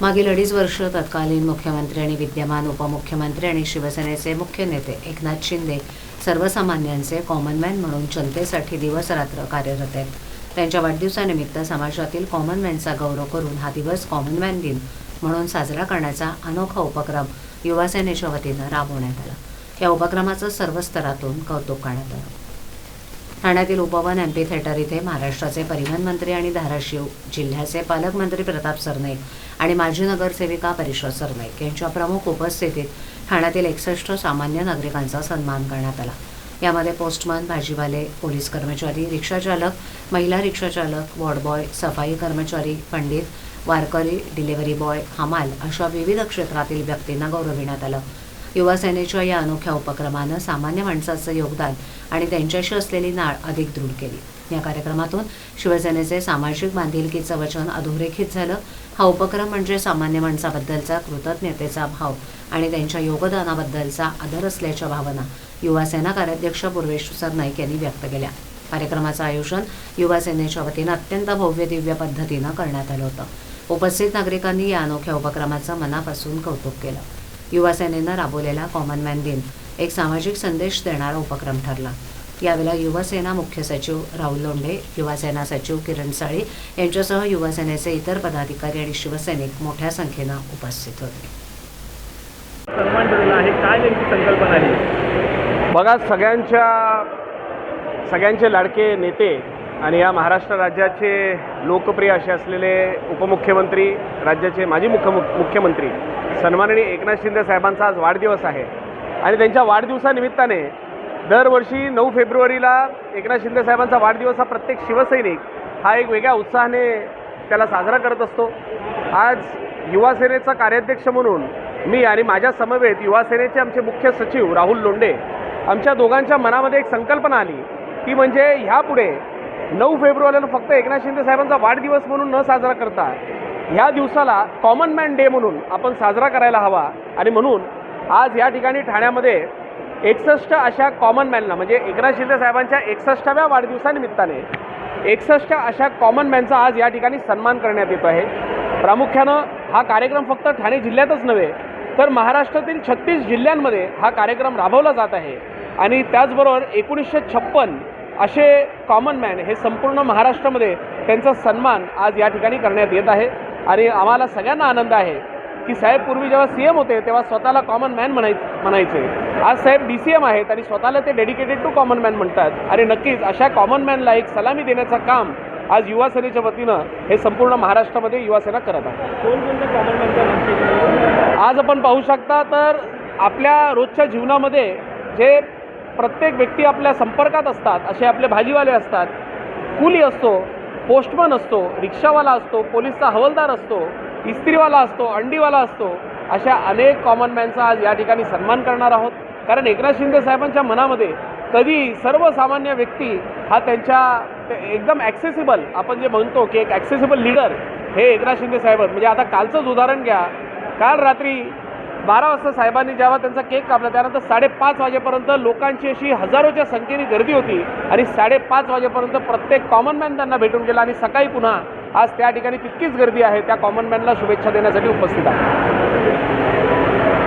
मागील अडीच वर्ष तत्कालीन मुख्यमंत्री आणि विद्यमान उपमुख्यमंत्री आणि शिवसेनेचे मुख्य नेते एकनाथ शिंदे सर्वसामान्यांचे कॉमनमॅन म्हणून जनतेसाठी दिवसरात्र कार्यरत आहेत. त्यांच्या वाढदिवसानिमित्त समाजातील कॉमनमॅनचा गौरव करून हा दिवस कॉमनमॅन दिन म्हणून साजरा करण्याचा अनोखा उपक्रम युवासेनेच्या वतीनं राबवण्यात आला. या उपक्रमाचं सर्व स्तरातून कौतुक करण्यात आलं. ठाण्यातील उपवन एम्पी थिएटर इथे महाराष्ट्राचे परिवहन मंत्री आणि धाराशिव जिल्ह्याचे पालकमंत्री प्रताप सरनाईक आणि माजी नगरसेविका परिषद सरनाईक यांच्या प्रमुख उपस्थितीत ठाण्यातील एकसष्ट सामान्य नागरिकांचा सन्मान करण्यात आला. यामध्ये पोस्टमन भाजीवाले पोलीस कर्मचारी रिक्षाचालक महिला रिक्षाचालक वॉर्डबॉय सफाई कर्मचारी पंडित वारकरी डिलिव्हरी बॉय हमाल अशा विविध क्षेत्रातील व्यक्तींना गौरविण्यात आलं. युवासेनेच्या या अनोख्या उपक्रमानं सामान्य माणसाचं योगदान आणि त्यांच्याशी असलेली नाळ अधिक दृढ केली. या कार्यक्रमातून शिवसेनेचे सामाजिक बांधिलकीचं वचन अधोरेखित झालं. हा उपक्रम म्हणजे सामान्य माणसाबद्दलचा कृतज्ञतेचा भाव आणि त्यांच्या योगदानाबद्दलचा आदर असल्याच्या भावना युवासेना कार्याध्यक्ष पूर्वेश सरनाईक यांनी व्यक्त केल्या. कार्यक्रमाचं आयोजन युवासेनेच्या वतीनं अत्यंत भव्य दिव्य पद्धतीनं करण्यात आलं होतं. उपस्थित नागरिकांनी या अनोख्या उपक्रमाचं मनापासून कौतुक केलं. युवासेनेनं राबवलेला कॉमन मॅन दिन एक सामाजिक संदेश देणारा उपक्रम ठरला. यावेळेला युवसेना मुख्य सचिव राहुल लोंढे युवासेना सचिव किरण साळी यांच्यासह युवासेनेचे इतर पदाधिकारी आणि शिवसैनिक मोठ्या संख्येनं उपस्थित होते. बघा सगळ्यांच्या सगळ्यांचे लाडके नेते आणि या महाराष्ट्र राज्याचे लोकप्रिय असे असलेले उपमुख्यमंत्री राज्याचे माजी मुख्य मुख्यमंत्री सन्माननीय एकनाथ शिंदे साहेबांचा आज वाढदिवस आहे. आणि त्यांच्या वाढदिवसानिमित्ताने दरवर्षी नऊ फेब्रुवारीला एकनाथ शिंदे साहेबांचा वाढदिवस हा प्रत्येक शिवसैनिक हा एक वेगळ्या उत्साहाने त्याला साजरा करत असतो. आज युवासेनेचा कार्याध्यक्ष म्हणून मी आणि माझ्या समवेत युवासेनेचे आमचे मुख्य सचिव राहुल लोंडे आमच्या दोघांच्या मनामध्ये एक संकल्पना आली. ती म्हणजे ह्यापुढे नऊ फेब्रुवारीला फक्त एकनाथ शिंदे साहेबांचा वाढदिवस म्हणून न साजरा करता ह्या दिवसाला कॉमन मॅन डे म्हणून आपण साजरा करायला हवा आणि म्हणून आज या ठिकाणी ठाण्यामध्ये एकसष्ट अशा कॉमन मॅनला म्हणजे एकनाथ शिंदे साहेबांच्या एकसष्टाव्या वाढदिवसानिमित्ताने एकसष्ट अशा कॉमन मॅनचा आज या ठिकाणी सन्मान करण्यात येतो आहे. प्रामुख्यानं हा कार्यक्रम फक्त ठाणे जिल्ह्यातच नव्हे तर महाराष्ट्रातील छत्तीस जिल्ह्यांमध्ये हा कार्यक्रम राबवला जात आहे. आणि त्याचबरोबर एकोणीसशे छप्पन असे कॉमन मॅन हे संपूर्ण महाराष्ट्रामध्ये त्यांचा सन्मान आज या ठिकाणी करण्यात येत आहे. आणि आम्हाला सगळ्यांना आनंद आहे की साहेब पूर्वी जेव्हा सी एम होते तेव्हा स्वतःला कॉमन मॅन म्हणाय म्हणायचे. आज साहेब डी सी एम आहेत आणि स्वतःला ते डेडिकेटेड टू कॉमन मॅन म्हणतात. आणि नक्कीच अशा कॉमन मॅनला एक सलामी देण्याचं काम आज युवासेनेच्या वतीनं हे संपूर्ण महाराष्ट्रामध्ये युवासेना करत आहे. आज आपण पाहू शकता तर आपल्या रोजच्या जीवनामध्ये जे प्रत्येक व्यक्ती आपल्या संपर्कात असतात असे आपले भाजीवाले असतात कुली असतो पोस्टमन असतो रिक्षावाला असतो पोलीसचा हवलदार असतो इस्त्रीवाला असतो अंडीवाला असतो अशा अनेक कॉमन मॅनचा आज या ठिकाणी सन्मान करणार आहोत. कारण एकनाथ शिंदे साहेबांच्या मनामध्ये कधी सर्वसामान्य व्यक्ती हा त्यांच्या एकदम ॲक्सेसिबल आपण जे म्हणतो की एक ॲक्सेसिबल लीडर हे एकनाथ शिंदे साहेब म्हणजे आता कालचंच उदाहरण घ्या. काल रात्री बारा वाजता साहेबांनी जेव्हा त्यांचा केक कापला त्यानंतर साडेपाच वाजेपर्यंत लोकांची अशी हजारोच्या संख्येने गर्दी होती आणि साडेपाच वाजेपर्यंत प्रत्येक कॉमन मॅन त्यांना भेटून गेला आणि सकाळी पुन्हा आज त्या ठिकाणी तितकीच गर्दी आहे. त्या कॉमन मॅनला शुभेच्छा देण्यासाठी उपस्थित आहे.